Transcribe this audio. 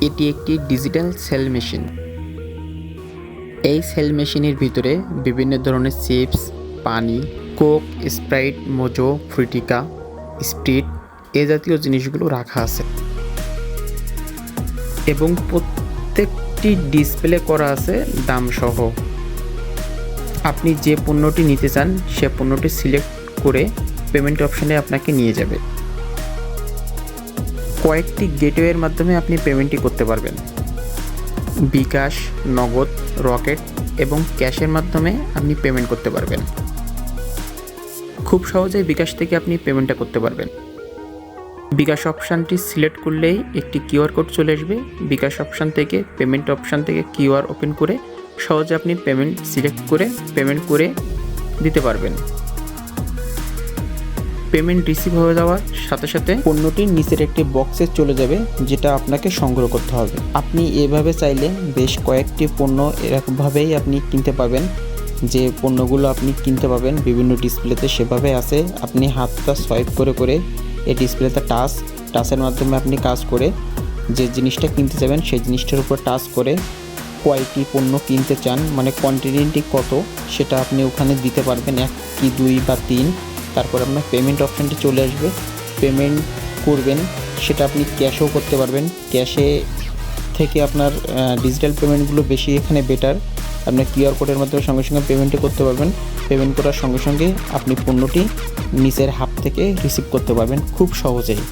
এটি একটি digital sell machine. এই সেল মেশিনের ভিতরে বিভিন্ন ধরনের চিপস, পানি, coke, Sprite, Mojo, Frutika, Sprite এ জাতীয় জিনিসগুলো রাখা আছে। এবং প্রত্যেকটি ডিসপ্লে করা আছে দাম সহ আপনি যে পণ্যটি নিতে চান, সে পণ্যটি সিলেক্ট করে পেমেন্ট অপশানে আপনাকে নিয়ে যাবে। কয়েকটি গেটওয়ের মাধ্যমে আপনি পেমেন্টটি করতে পারবেন। বিকাশ, নগদ, রকেট এবং ক্যাশের মাধ্যমে আপনি পেমেন্ট করতে পারবেন। খুব সহজেই বিকাশ থেকে আপনি পেমেন্টটা করতে পারবেন। বিকাশ অপশানটি সিলেক্ট করলেই একটি কিউআর কোড চলে আসবে। বিকাশ অপশান থেকে, পেমেন্ট অপশান থেকে কিউআর ওপেন করে সহজে আপনি পেমেন্ট সিলেক্ট করে, পেমেন্ট করে দিতে পারবেন। পেমেন্ট রিসিভ হয়ে যাওয়ার সাথে সাথে পণ্যটি নিচের একটি বক্সে চলে যাবে, যেটা আপনাকে সংগ্রহ করতে হবে। আপনি এভাবে চাইলে বেশ কয়েকটি পণ্য এরকমভাবেই আপনি কিনতে পাবেন যে পণ্যগুলো আপনি কিনতে পাবেন বিভিন্ন ডিসপ্লেতে সেভাবে আছে। আপনি হাতটা সোয়াইপ করে করে এই ডিসপ্লেতে টাচ টাচের মাধ্যমে আপনি কাজ করে যে জিনিসটা কিনতে যাবেন, সেই জিনিসটার উপর টাচ করে কয়টি পণ্য কিনতে চান। মানে কোয়ান্টিটি কত, সেটা আপনি ওখানে দিতে পারবেন এক কি দুই বা তিন। তারপর আপনার পেমেন্ট অপশানটি চলে আসবে। পেমেন্ট করবেন, সেটা আপনি ক্যাশেও করতে পারবেন। ক্যাশে থেকে আপনার ডিজিটাল পেমেন্টগুলো বেশি এখানে বেটার আপনার কিউআর কোডের মাধ্যমে সঙ্গে সঙ্গে পেমেন্টে করতে পারবেন। পেমেন্ট করার সঙ্গে সঙ্গে আপনি পণ্যটি নিজের হাত থেকে রিসিভ করতে পারবেন খুব সহজেই।